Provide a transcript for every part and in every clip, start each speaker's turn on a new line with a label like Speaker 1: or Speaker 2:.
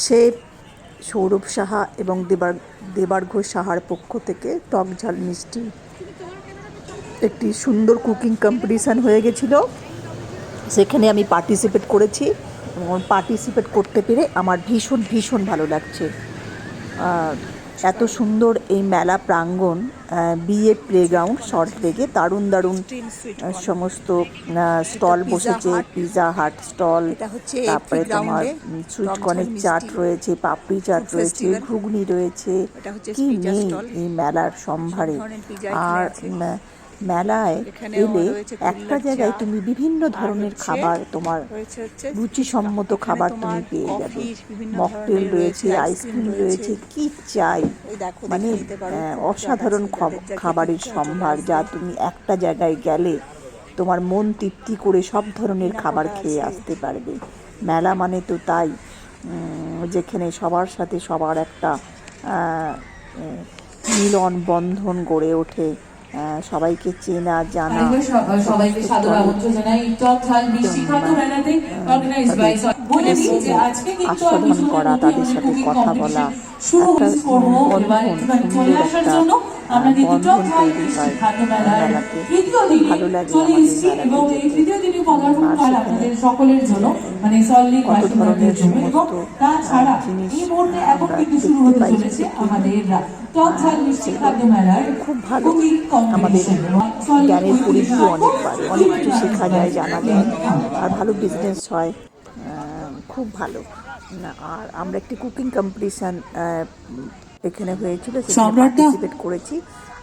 Speaker 1: Chef Sourav Saha এবং দেবার দেবার্ঘ সাহার পক্ষ থেকে টক ঝাল মিষ্টি। একটি সুন্দর কুকিং কম্পিটিশান হয়ে গেছিল। সেখানে আমি পার্টিসিপেট করেছি এবং পার্টিসিপেট করতে পেরে আমার ভীষণ ভীষণ ভালো লাগছে। এত সুন্দর এই মেলা প্রাঙ্গণ বিয়ে প্লেগ্রাউন্ড শর্ট লেগে দারুণ দারুণ সমস্ত স্টল বসেছে পিজা হাট স্টল তারপরে তোমার
Speaker 2: ground-এ
Speaker 1: সুইট কর্নের চাট রয়েছে পাপড়ি চাট রয়েছে ঘুগনি রয়েছে। কি নেই এই মেলার সম্ভারে। আর মেলায় এলে একটা জায়গায় তুমি বিভিন্ন ধরনের খাবার তোমার রুচিসম্মত খাবার তুমি পেয়ে যাবে। মকটেল রয়েছে
Speaker 2: রয়েছে,
Speaker 1: আইসক্রিম রয়েছে। কি চাই? মানে
Speaker 2: খুব
Speaker 1: অসাধারণ খাবারের সম্ভার যা তুমি একটা জায়গায় গেলে তোমার মন তৃপ্তি করে সব ধরনের খাবার খেয়ে আসতে পারবে। মেলা মানে তো তাই যেখানে সবার সাথে সবার একটা মিলন বন্ধন গড়ে ওঠে। সবাইকে চেনা জানা।
Speaker 3: সবাইকে সাদর আমন্ত্রণ জানাই। টক ঝাল মিষ্টি খাদ্য মেলাতে অর্গানাইজ বাই বলে দিই যে আজকে কিন্তু আমি
Speaker 1: করা, তাদের সাথে কথা বলা,
Speaker 3: শুরু করব। এবার একটুখানি চলে আসার জন্য আমরা কিন্তু টক মিষ্টি
Speaker 1: হয়
Speaker 3: খাদ্য মেলার তৃতীয় দিনে চলে এসেছি এবং এই তৃতীয় পদার্পণ আপনাদের সকলের জন্য মানে সল্লিক বাসিন্দাদের জন্য এবং তাছাড়া এই মুহূর্তে এখন কিন্তু শুরু হতে চলেছে আমাদের টক ঝাল মিষ্টি খাদ্য মেলার
Speaker 1: খুব ভালো আমাদের জ্ঞানের পরিধি অনেক বাড়ে অনেক কিছু শেখা যায় জানা যায় আর ভালো বিজনেস হয় খুব ভালো। আর আমরা একটি কুকিং কম্পিটিশান এখানে হয়েছিল সেখানে পার্টিসিপেট করেছি।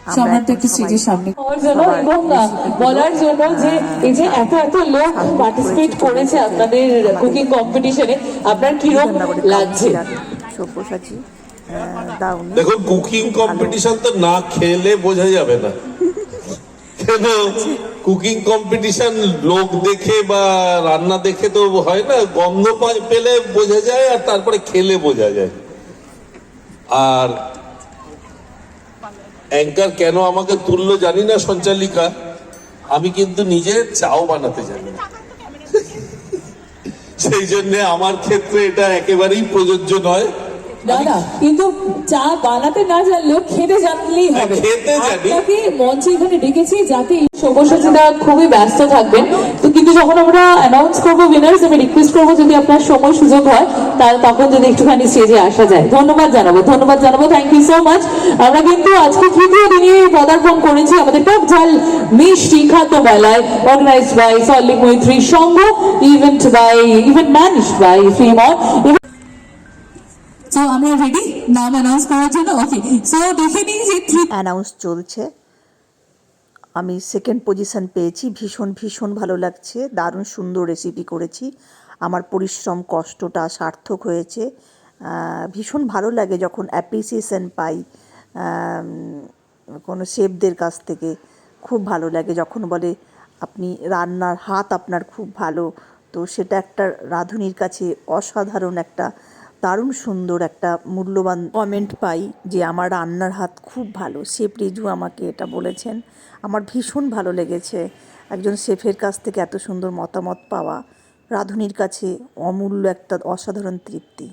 Speaker 1: আমরা
Speaker 4: সম্রাটটা একটু স্টেজের সামনে।
Speaker 3: হওয়ার জন্য এবং আহ,
Speaker 1: recipe গুলো,
Speaker 3: বলার জন্য যে এই যে এত এত লোক পার্টিসিপেট
Speaker 1: করেছে,
Speaker 3: করেছে আপনাদের কুকিং কম্পিটিশনে আপনার কীরকম লাগছে?
Speaker 1: সব্যসাচী আহ,
Speaker 5: কুকিং কম্পিটিশন তো না খেলে বোঝা যাবে না। কেন? কুকিং কম্পিটিশন লোক দেখে বা রান্না দেখে তো হয় না গন্ধ পেলে বোঝা যায় আর তারপরে খেলে বোঝা যায়। আর অ্যাঙ্কার কেন আমাকে তুললো জানি না সঞ্চালিকা। আমি কিন্তু নিজে চাও বানাতে জানি না। সেই জন্য আমার ক্ষেত্রে এটা একেবারেই প্রযোজ্য নয়।
Speaker 3: কিন্তু চা বানাতে না জানলেও খেতে জানলেই হবে।
Speaker 5: হ্যাঁ, খেতে জানি।
Speaker 3: মঞ্চে এখানে ডেকেছি যাতে সব্যসাচীরা খুবই ব্যস্ত থাকবেন। কিন্তু যখন আমরা অ্যানাউন্স করব উইনার্স আমি রিকোয়েস্ট করব যদি আপনার সময় সুযোগ হয় তাহলে তখন যদি একটুখানি স্টেজে আসা যায়। ধন্যবাদ জানাব ধন্যবাদ জানাব থ্যাংক ইউ সো মাচ আমরা কিন্তু আজকে তৃতীয় দিনে পদার্পণ করেছি আমাদের টক ঝাল মিষ্টি খাদ্য মেলায় organised by সল্লিক Maitri Sangha event by event manage by ফিমন
Speaker 4: তো আমরা রেডি নাম অ্যানাউন্স করার জন্য? ওকে সো দেখে নিই যে
Speaker 1: অ্যানাউন্স চলছে। আমি সেকেন্ড পজিশন পেয়েছি, ভীষণ ভীষণ ভালো লাগছে, দারুণ সুন্দর রেসিপি করেছি। আমার পরিশ্রম, কষ্টটা সার্থক হয়েছে। ভীষণ ভালো লাগে যখন অ্যাপ্রিসিয়েশন পাই কোনো শেফদের কাছ থেকে। খুব ভালো লাগে যখন বলে, আপনি রান্নার হাত আপনার খুব ভালো। তো সেটা একটা রাঁধুনির কাছে অসাধারণ একটা দারুণ সুন্দর একটা মূল্যবান কমেন্ট পাই যে আমার রান্নার হাত খুব ভালো। শেফ রিজু আমাকে এটা বলেছেন। আমার ভীষণ ভালো লেগেছে। একজন শেফের কাছ থেকে এত সুন্দর মতামত পাওয়া। রাঁধুনির কাছে অমূল্য একটা অসাধারণ তৃপ্তি।